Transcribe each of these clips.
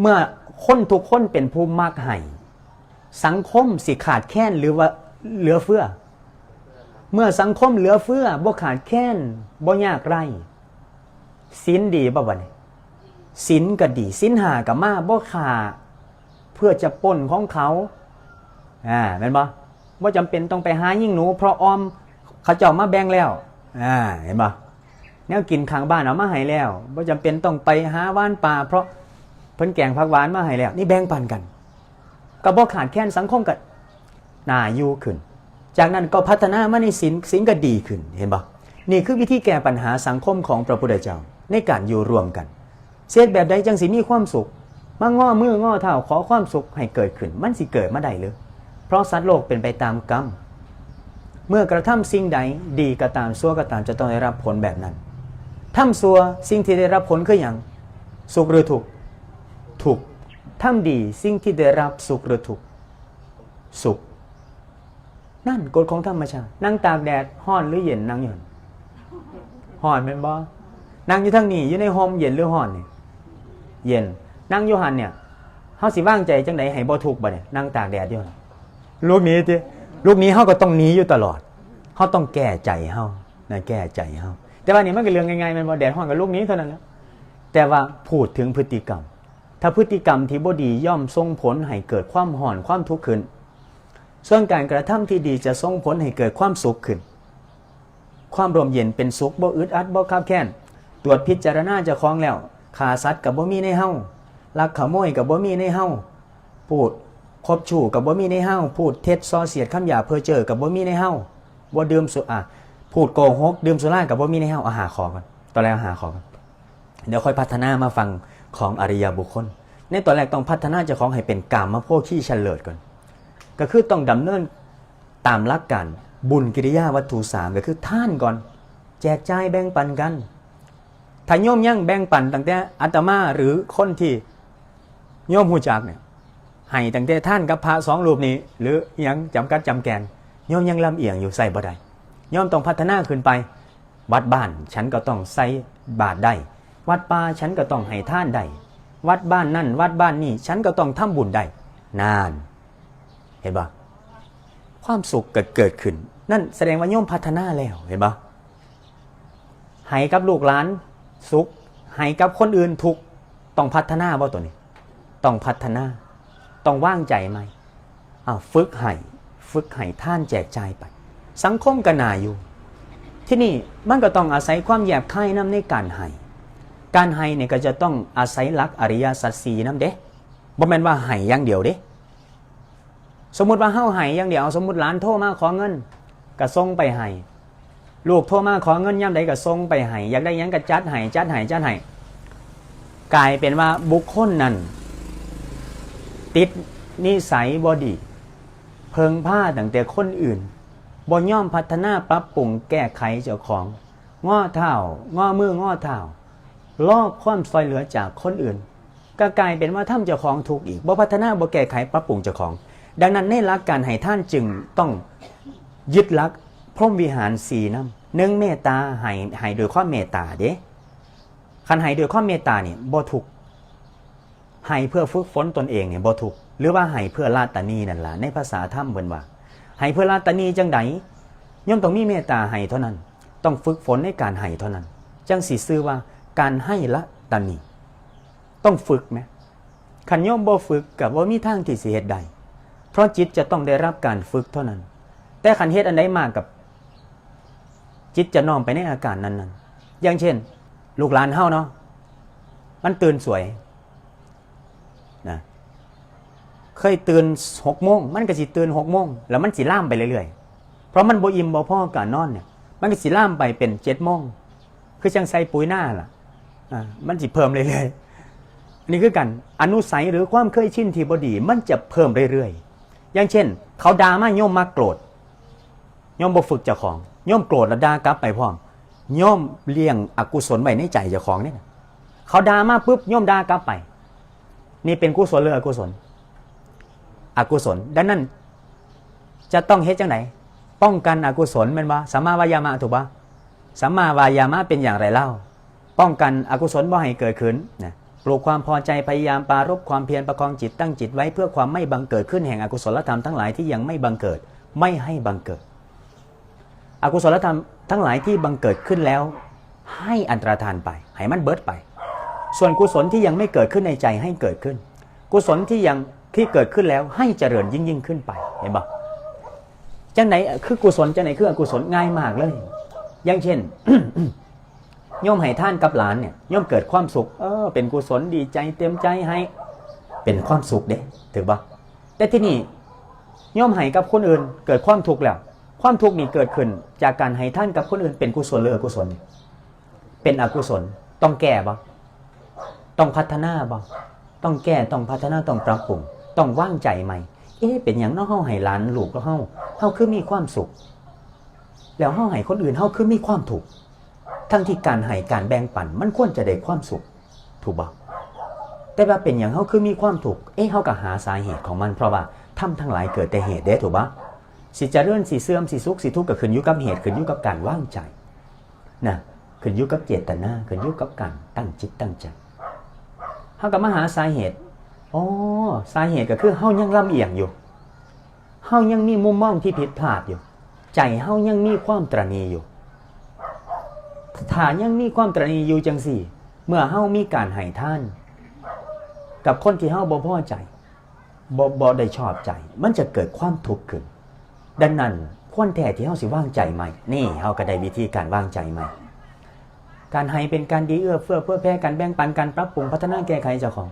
เมื่อคนทุกคนเป็นผู้มากให้สังคมสิขาดแค้นหรือว่าเหลือเฟือ เมื่อสังคมเหลือเฟือบ่ขาดแค้นบ่ยากไรศีลดีบ่บัดนี้ศีลก็ดีศีลหากับมาบ่ขาเพื่อจะปล้นของเขาอ่าแม่นบ่บ่จำเป็นต้องไปหายิ่งหนู เพราะออมเขาเจ้ามาแบ่งแล้วอ่าเห็นบ่แนวกินข้างบ้านเอามาให้แล้วบ่จำเป็นต้องไปหาว่านป่าเพราะ พิ่นแกงผักหวานมาให้แล้ว นี่แบ่งปันกันก็บ่ขาดแค้นสังคมก็น่าอยู่ขึ้น จากนั้นก็พัฒนามาในศีลศีลก็ดีขึ้นเห็นบ่นี่คือวิธีแก้ปัญหาสังคมของพระพุทธเจ้าในการอยู่รวมกันเสียแบบใดจังสิมีความสุขมาง้อมือง้อเท้าขอความสุขให้เกิดขึ้น มันสิเกิดมาได้หรือเพราะสัตว์โลกเป็นไปตามกรรมเมื่อกระทำสิ่งใดดีก็ตามชั่วก็ตามจะต้องได้รับผลแบบนั้นทำชั่วสิ่งที่ได้รับผลคืออย่างสุขหรือทุกข์ ทุกข์ทำดีสิ่งที่ได้รับสุขหรือทุกข์สุข นั่นกฎของธรรมชาติ นั่งตากแดดห้อนหรือเย็นนั่งอยู่หั่นห้อนเป็นบ่นั่งอยู่ทางนี้อยู่ในโฮมเย็นหรือห้อนเนี่ยเย็น นั่งอยู่หันเนี่ยเฮาสิว่างใจจังไดให้บ่ทุกข์บ่เนี่ยนั่งตากแดดอยู่ลูกนี้ติลูกนี้เฮาก็ต้องหนีอยู่ตลอดเฮาต้องแก้ใจเฮานะแก้ใจเฮาแต่ว่านี่มันก็เรื่องง่ายๆมันบ่แดดห้อนกับลูกนี้เท่านั้นแล้วแต่ว่าพูดถึงพฤติกรรม ถ้าพฤติกรรมที่บ่ดีย่อมส่งผลให้เกิดความห่อนความทุกข์ขึ้น ส่วนการกระทำที่ดีจะส่งผลให้เกิดความสุขขึ้น ความร่มเย็นเป็นสุขบ่อึดอัดบ่คับแค้นตรวจพิจารณาจะคล้องแล้วขาสัตว์กับบ่มีในเฮาลักขโมยกับบ่มีในเฮาพูดคบชู้กับบ่มีในเฮาพูดเท็จส่อเสียดคำหยาเพ้อเจอกับบ่มีในเฮาบ่ดื่มสุอะพูดโกหกดื่มสุรากับบ่มีในเฮาอาหาขอก่อนตอนแรกอาหาขอก่อนเดี๋ยวค่อยพัฒนามาฟัง ของอริยบุคคล ในตอนแรกต้องพัฒนาเจ้าของให้เป็นกามาโพขี้เฉลิดก่อน ก็คือต้องดำเนินตามหลักการบุญกิริยาวัตถุสามก็คือท่านก่อน แจกจ่ายแบ่งปันกันถ้าโยมยังแบ่งปันตั้งแต่อาตมาหรือคนที่โยมหูจักเนี่ยให้ตั้งแต่ท่านกับพระสองรูปนี้ หรือยังจำกัดจำแกนโยมยังลำเอียงอยู่ใส่บ่ได้โยมต้องพัฒนาขึ้นไปวัดบ้าน ฉันก็ต้องใส่บาตรได้ วัดป่าฉันก็ต้องให้ท่านได้วัดบ้านนั่น วัดบ้านนี่ฉันก็ต้องทำบุญได้นาน เห็นปะความสุขเกิดเกิดขึ้น นั่นแสดงว่าโยมพัฒนาแล้วเห็นปะให้กับลูกหลานสุขให้กับคนอื่นทุกต้องพัฒนาบ่ตัวนี้ ต้องพัฒนาต้องว่างใจไหมอ้าวฝึกให้ฝึกให้ท่านแจกจ่ายไป สังคมก็น่าอยู่ ที่นี่มันก็ต้องอาศัยความแยบคายน้ำในการให้ การให้เนี่ยก็จะต้องอาศัยหลักอริยสัจสีน้ำเด้บ่แม่นว่าให้อย่างเดียวเด้สมมติว่าเฮาให้อย่างเดียวสมมติหลานโทรมาขอเงินก็ส่งไปให้ลูกโทรมาขอเงินย่ำใดก็ส่งไปให้อยากได้ยังก็จัดให้จัดให้จัดให้กลายเป็นว่าบุคคลนั้น ติดนิสัยบอดีเพิงผ้าตั้งแต่คนอื่นบ่ย่อมพัฒนาปรับปรุงแก้ไขเจ้าของ ง้อเท้าง้อมือง้อเท้า ลอบความซอยเหลือจากคนอื่น ก็กลายเป็นว่าทำเจ้าของถูกอีกบ่พัฒนาบ่แก้ไขปรับปรุงเจ้าของ ดังนั้นในหลักการให้ท่านจึงต้องยึดหลักพรหมวิหารสีน้ำหนึ่งเมตตาให้ให้โดยความเมตตาเด้คันให้โดยความเมตตาเนี่ยบ่ถูกให้เพื่อฝึกฝนตนเองเนี่ยบ่ถูกหรือว่าให้เพื่อลาตานีนั่นล่ะในภาษาธรรมเบิ่นว่าให้เพื่อลาตานีจังไดย่อมต้องมีเมตตาให้เท่านั้น ต้องฝึกฝนในการให้เท่านั้น จังสิซื้อว่า การให้ละตานีต้องฝึกไหมขันย่อมบ่ฝึกกับว่ามีทางที่สิเหตุใด เพราะจิตจะต้องได้รับการฝึกเท่านั้น แต่ขันเฮ็ดอันใดมากกับ จิตจะน้อมไปในอาการนั้นๆ อย่างเช่น ลูกหลานเฮาเนาะมันตื่นสวยนะเคยตื่นหกโมงมันก็สิตื่นหกโมงแล้วมันสิล่ามไปเรื่อยๆ เพราะมันบ่อิ่มบ่พอการนอนเนี่ย มันก็สิล่ามไปเป็นเจ็ดโมงคือจังใส่ปุ๋ยหน้าล่ะ มันสิเพิ่มเรื่อยๆนี่คือกันอนุสัยหรือความเคยชินที่บดีมันจะเพิ่มเรื่อยๆ อย่างเช่น เขาด่ามาโยมมาโกรธโยมบ่ฝึกเจ้าของโยมโกรธแล้วด่ากลับไปพร้อมโยมเลี้ยงอกุศลไว้ในใจเจ้าของเนี่ยเขาด่ามาปุ๊บโยมด่ากลับไป นี่เป็นกุศลหรืออกุศล อกุศลดังนั้น จะต้องเฮ็ดจังไหนป้องกันอกุศลมันบ่สัมมาวายามะถูกปะสัมมาวายามะเป็นอย่างไรเล่า ป้องกันอกุศลบ่ให้เกิดขึ้นนะปลูกความพอใจพยายามปรารบความเพียรประคองจิตตั้งจิตไว้เพื่อความไม่บังเกิดขึ้นแห่งอกุศลธรรมทั้งหลายที่ยังไม่บังเกิด ไม่ให้บังเกิด อกุศลธรรมทั้งหลายที่บังเกิดขึ้นแล้ว ให้อันตรธานไปให้มันเบิดไป ส่วนกุศลที่ยังไม่เกิดขึ้นในใจให้เกิดขึ้น กุศลที่ยังที่เกิดขึ้นแล้วให้เจริญยิ่งยิ่งขึ้นไปเห็นปะจังไหนคือกุศลจังไหนคืออกุศลง่ายมากเลย อย่างเช่น โยมให้ท่านกับหลานเนี่ยโยมเกิดความสุข เออ เป็นกุศลดีใจเต็มใจให้ เป็นความสุขเด้ถือปะแต่ที่นี่โยมให้กับคนอื่น เกิดความทุกข์แล้ว ความทุกข์นี่เกิดขึ้น จากการให้ท่านกับคนอื่น เป็นกุศลหรืออกุศล เป็นอกุศลต้องแก้บ่ต้องพัฒนาบ่ต้องแก้ต้องพัฒนาต้องปรับปรุงต้องว่างใจใหม่ เอ๊ะเป็นอย่างน้อเฮาให้หลานลูกแล้วเฮาเฮาคือมีความสุข แล้วเฮาให้คนอื่นเฮาคือมีความทุกข์ ทั้งที่การให้การแบ่งปันมันควรจะได้ความสุข ถูกบ่แต่ว่าเป็นอย่างเฮาคือมีความทุกข์เอ๊ะเฮาก็หาสาเหตุของมันเพราะว่าทำทั้งหลายเกิดแต่เหตุเด้ถูกบ่สิเจริญสิเสื่อมสิสุขสิทุกข์ก็ขึ้นอยู่กับเหตุขึ้นอยู่กับการว่างใจนะขึ้นอยู่กับเจตนาขึ้นอยู่กับการตั้งจิตตั้งใจเฮาก็มาหาสาเหตุอ๋อสาเหตุก็คือเฮายังลำเอียงอยู่เฮายังมีมุมมองที่ผิดพลาดอยู่ ใจเฮายังมีความตระนีอยู่ ถ้ายังมีความตระหนีอยู่จังสี่ เมื่อเฮามีการให้ท่าน กับคนที่เฮาบ่พอใจบ่บ่ได้ชอบใจ มันจะเกิดความทุกข์ขึ้น ดังนั้นควรแท้ที่เฮาสิว่างใจใหม่ นี่เฮาก็ได้วิธีการว่างใจใหม่ การให้เป็นการดีเอื้อเฟื้อเพื่อแผ่การแบ่งปันการปรับปรุงพัฒนาแก้ไขเจ้าของ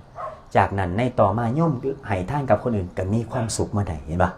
จากนั้นในต่อมาย่อมให้ท่านกับคนอื่นก็มีความสุขเมื่อใดเห็นปะ